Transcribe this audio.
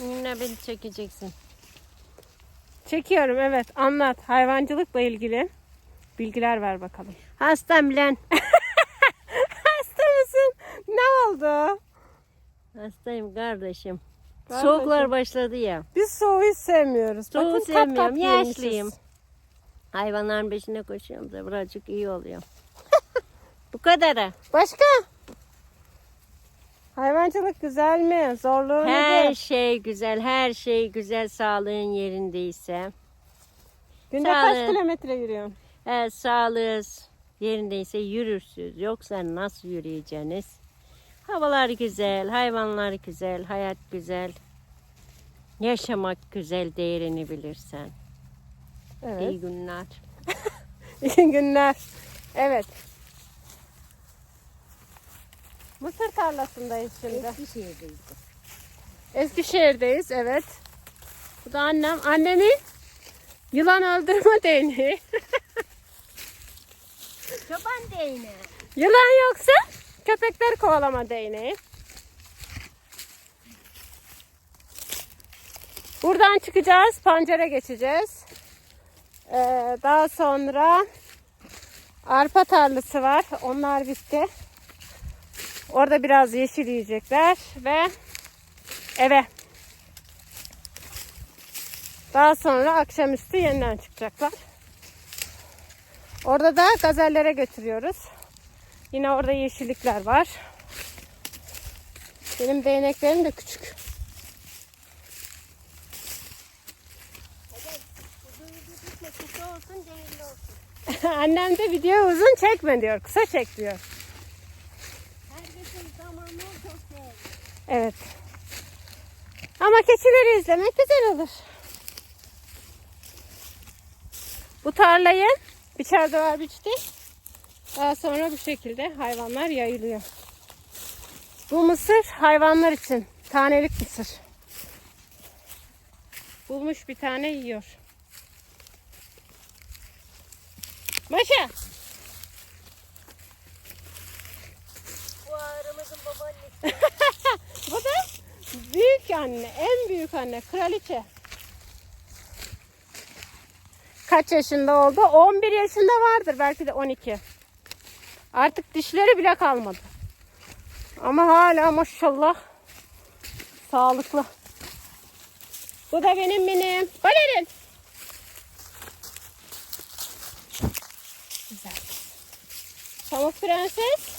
Yine beni çekeceksin. Çekiyorum evet anlat. Hayvancılıkla ilgili bilgiler ver bakalım. Hastam lan. Hasta mısın? Ne oldu? Hastayım kardeşim. Kardeşim. Soğuklar başladı ya. Biz soğuğu sevmiyoruz. Soğuğu Bakın sevmiyorum. giymişiz. Yaşlıyım. Hayvanların peşine koşuyorum da birazcık iyi oluyor. Bu kadar. Başka? Hayvancılık güzel mi? Zorluğu Her nedir? şey güzel, her şey güzel sağlığın yerindeyse. Günde kaç kilometre yürüyorsun? Eğer sağlığınız yerindeyse yürürsünüz. Yoksa nasıl yürüyeceksiniz? Havalar güzel, hayvanlar güzel, hayat güzel. Yaşamak güzel, değerini bilirsen. Evet. İyi günler. İyi günler. Evet. Mısır tarlasındayız şimdi. Eskişehir'deyiz. Eskişehir'deyiz evet. Bu da annem. Annemin yılan öldürme değneği. Çoban değneği. Yılan yoksa köpekler kovalama değneği. Buradan çıkacağız. Pancara geçeceğiz. Ee, daha sonra arpa tarlası var. Onlar bitti. Orada biraz yeşil yiyecekler ve eve. Daha sonra akşamüstü yeniden çıkacaklar. Orada da gazellere götürüyoruz. Yine orada yeşillikler var. Benim değneklerim de küçük. Annem de video uzun çekme diyor. Kısa çek diyor. Evet. Ama keçileri izlemek güzel olur. Bu tarlayı biçerde var biçti. Daha sonra bu şekilde hayvanlar yayılıyor. Bu mısır hayvanlar için. Tanelik mısır. Bulmuş bir tane yiyor. Maşa. Bu ağrımızın Bu da büyük anne, en büyük anne, kraliçe. Kaç yaşında oldu? 11 yaşında vardır, belki de 12. Artık dişleri bile kalmadı. Ama hala maşallah sağlıklı. Bu da benim benim. Balerin. Güzel. Pamuk prenses.